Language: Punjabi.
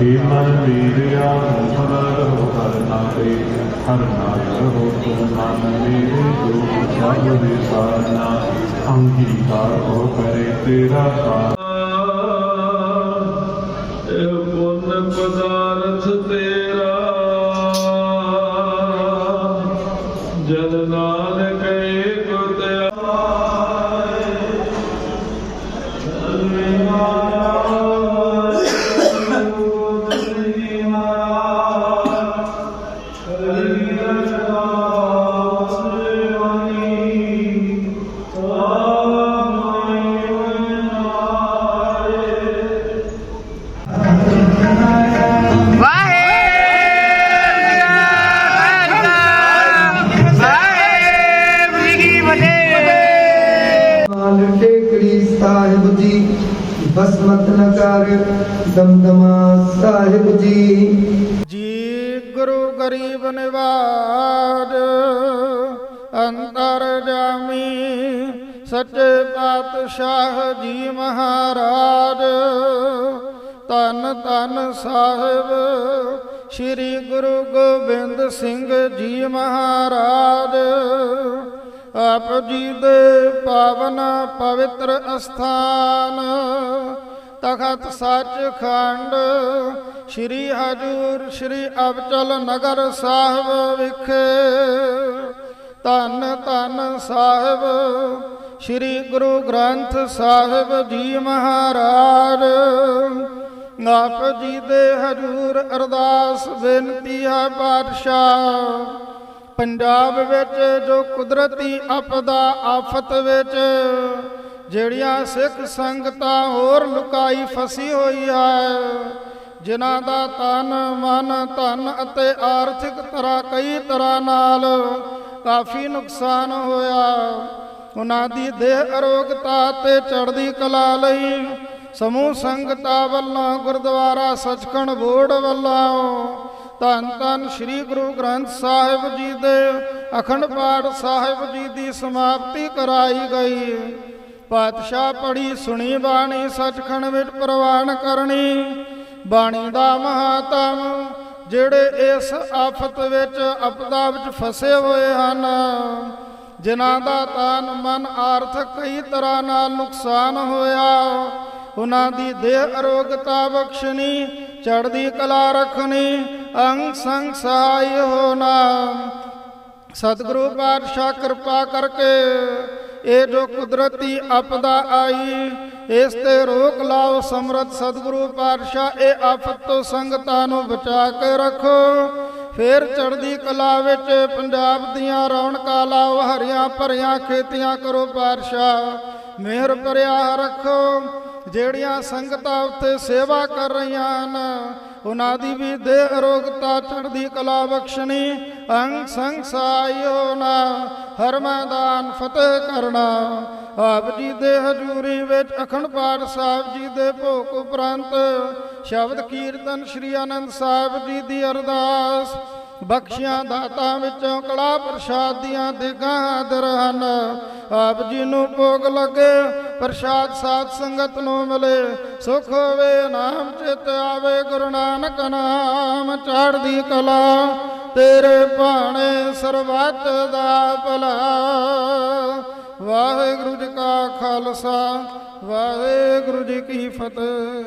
ਹੇ ਮਨ ਮੇਰਿਆ ਮਨ ਰਹੋ ਹਰ ਨਾਮੇ ਹਰ ਨਾਮ ਰਹੋ ਤੁਮ ਮਨ ਮੇਰੇ ਦੁਖ ਸਭ ਦੇ ਸਾਰਨਾ ਅੰਗੀਕਾਰ ਹੋ ਕਰੇ ਤੇਰਾ ਸਾਰ ਪਦਾਰਥ ਤੇਰਾ। ਜਨ ਨਾਨਕ ਬਸਮਤ ਨਗਰ ਦਮਦਮਾ ਸਾਹਿਬ ਜੀ। ਜੀ ਗੁਰੂ ਗਰੀਬ ਨਿਵਾਜ ਅੰਤਰ ਜਾਮੀ ਸੱਚੇ ਪਾਤਸ਼ਾਹ ਜੀ ਮਹਾਰਾਜ। ਧੰਨ ਧੰਨ ਸਾਹਿਬ, ਸ੍ਰੀ ਗੁਰੂ ਗੋਬਿੰਦ ਸਿੰਘ ਜੀ ਮਹਾਰਾਜ। ਆਪ ਜੀ ਦੇ ਪਾਵਨ ਪਵਿੱਤਰ ਅਸਥਾਨ, ਤਖਤ ਸੱਚਖੰਡ, ਸ੍ਰੀ ਹਜੂਰ ਸ੍ਰੀ ਅਬਚਲ ਨਗਰ ਸਾਹਿਬ ਵਿਖੇ, ਧੰਨ ਧੰਨ ਸਾਹਿਬ, ਸ੍ਰੀ ਗੁਰੂ ਗ੍ਰੰਥ ਸਾਹਿਬ ਜੀ ਮਹਾਰਾਜ, ਆਪ ਜੀ ਦੇ ਹਜੂਰ ਅਰਦਾਸ ਬੇਨਤੀ ਹੈ ਪਾਤਸ਼ਾਹ। ਪੰਜਾਬ ਵਿੱਚ ਜੋ ਕੁਦਰਤੀ ਆਪਦਾ ਆਫਤ ਵਿੱਚ ਜਿਹੜੀਆਂ ਸਿੱਖ ਸੰਗਤਾਂ ਹੋਰ ਲੁਕਾਈ ਫਸੀ ਹੋਈ ਹੈ, ਜਿਨ੍ਹਾਂ ਦਾ ਤਨ ਮਨ, ਧਨ ਅਤੇ ਆਰਥਿਕ ਤਰ੍ਹਾਂ ਕਈ ਤਰ੍ਹਾਂ ਨਾਲ ਕਾਫੀ ਨੁਕਸਾਨ ਹੋਇਆ। ਉਹਨਾਂ ਦੀ ਦੇਹ ਅਰੋਗਤਾ ਤੇ ਚੜ੍ਹਦੀ ਕਲਾ ਲਈ ਸਮੂਹ ਸੰਗਤਾਂ ਵੱਲੋਂ ਗੁਰਦੁਆਰਾ ਸਚਖੰਡ ਬੋਰਡ ਵੱਲੋਂ ਧੰਨ ਧੰਨ ਸ੍ਰੀ ਗੁਰੂ ਗ੍ਰੰਥ ਸਾਹਿਬ ਜੀ ਦੇ ਅਖੰਡ ਪਾਠ ਸਾਹਿਬ ਜੀ ਦੀ ਸਮਾਪਤੀ ਕਰਾਈ ਗਈ। ਪਾਤਸ਼ਾਹ ਪੜੀ ਸੁਣੀ, ਬਾਣੀ ਸਚਖੰਡ ਵਿੱਚ ਪ੍ਰਵਾਨ ਕਰਨੀ। ਬਾਣੀ ਦਾ ਮਹਾਤਮ ਜਿਹੜੇ ਇਸ ਆਫਤ ਵਿੱਚ ਆਪਦਾ ਵਿੱਚ ਫਸੇ ਹੋਏ ਹਨ, ਜਿਨ੍ਹਾਂ ਦਾ ਤਨ ਮਨ ਆਰਥਿਕ ਕਈ ਤਰ੍ਹਾਂ ਨਾਲ ਨੁਕਸਾਨ ਹੋਇਆ। ਉਹਨਾਂ ਦੀ ਦੇਹ ਅਰੋਗਤਾ ਬਖਸ਼ਣੀ, ਚੜ੍ਹਦੀ ਕਲਾ ਰੱਖਣੀ ਅੰਗ ਸੰਗ ਸਹਾਈ ਹੋਣਾ ਸਤਿਗੁਰੂ ਪਾਤਸ਼ਾਹ ਕਿਰਪਾ ਕਰਕੇ ਇਹ ਜੋ ਕੁਦਰਤੀ ਆਪਦਾ ਆਈ, ਇਸ ਤੇ ਰੋਕ ਲਾਓ ਸਮਰਤ ਸਤਿਗੁਰੂ ਪਾਤਸ਼ਾਹ, ਇਹ ਆਫਤ ਤੋਂ ਸੰਗਤਾਂ ਨੂੰ ਬਚਾ ਕੇ ਰੱਖੋ। ਫੇਰ ਚੜ੍ਹਦੀ ਕਲਾ ਵਿੱਚ ਪੰਜਾਬ ਦੀਆਂ ਰੌਣਕਾਂ ਲਾਓ, ਹਰੀਆਂ ਭਰੀਆਂ ਖੇਤੀਆਂ ਕਰੋ ਪਾਤਸ਼ਾਹ। ਮਿਹਰ ਭਰਿਆ ਰੱਖੋ। ਜਿਹੜੀਆਂ ਸੰਗਤਾਂ ਉੱਤੇ ਸੇਵਾ ਕਰ ਰਹੀਆਂ ਹਨ, ਉਹਨਾਂ ਦੀ ਵੀ ਦੇਹ ਅਰੋਗਤਾ ਚੜ੍ਹਦੀ ਕਲਾ ਬਖਸ਼ਣੀ, ਅੰਗ ਸੰਗ ਸਾਈ ਹੋਣਾ ਹਰ ਮੈਦਾਨ ਫਤਿਹ ਕਰਨਾ। ਆਪ ਜੀ ਦੇ ਹਜ਼ੂਰੀ ਵਿੱਚ ਅਖੰਡ ਪਾਠ ਸਾਹਿਬ ਜੀ ਦੇ ਭੋਗ ਉਪਰੰਤ ਸ਼ਬਦ ਕੀਰਤਨ ਸ੍ਰੀ ਆਨੰਦ ਸਾਹਿਬ ਜੀ ਦੀ ਅਰਦਾਸ ਬਖਸ਼ਿਆਂ ਦਾਤਾਂ ਵਿੱਚੋਂ ਕਲਾ ਪ੍ਰਸ਼ਾਦੀਆਂ ਦੀਆਂ ਦੇਗਾਂ ਹਾਜ਼ਰ ਹਨ। ਆਪ ਜੀ ਨੂੰ ਭੋਗ ਲੱਗੇ, ਪ੍ਰਸ਼ਾਦ ਸਾਧ ਸੰਗਤ ਨੂੰ ਮਿਲੇ। ਸੁਖ ਹੋਵੇ, ਨਾਮ ਚਿਤ ਆਵੇ, ਗੁਰੂ ਨਾਨਕ ਨਾਮ ਚੜ੍ਹਦੀ ਕਲਾ। ਤੇਰੇ ਭਾਣੇ ਸਰਬੱਤ ਦਾ ਭਲਾ। ਵਾਹਿਗੁਰੂ ਜੀ ਕਾ ਖਾਲਸਾ, ਵਾਹਿਗੁਰੂ ਜੀ ਕੀ ਫਤਿਹ।